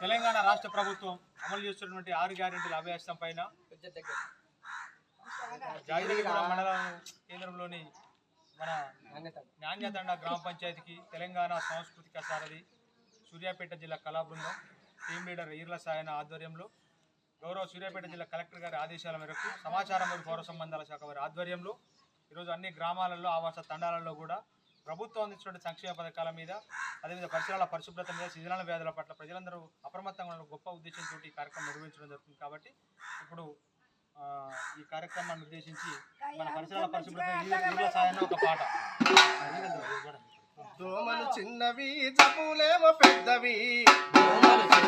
తెలంగాణ రాష్ట్ర ప్రభుత్వం అమలు చేస్తున్నటువంటి ఆరు గ్యారెంటీల అభ్యాసం పైన జాగిరిగూడ మండలం కేంద్రంలోని మన నాణ్యతండ గ్రామ పంచాయతీకి తెలంగాణ సాంస్కృతిక సారథి సూర్యాపేట జిల్లా కళా బృందం టీం లీడర్ ఈర్ల సాయన ఆధ్వర్యంలో గౌరవ సూర్యాపేట జిల్లా కలెక్టర్ గారి ఆదేశాల మేరకు సమాచారం మరియు పౌర సంబంధాల శాఖ వారి ఆధ్వర్యంలో ఈరోజు అన్ని గ్రామాలలో ఆవాస తండాలలో కూడా ప్రభుత్వం అందించిన సంక్షేమ పథకాల మీద అదేవిధంగా పరిసరాల పరిశుభ్రత మీద సీజనల్ వ్యాధుల పట్ల ప్రజలందరూ అప్రమత్తంగా ఉన్న గొప్ప ఉద్దేశంతో ఈ కార్యక్రమం నిర్వహించడం జరుగుతుంది కాబట్టి ఇప్పుడు ఆ, ఈ కార్యక్రమాన్ని ఉద్దేశించి మన పరిసరాల పరిశుభ్రత ఒక పాట. దోమలు చిన్నవి జబ్బులేమో పెద్దవి. ఆడమనిషి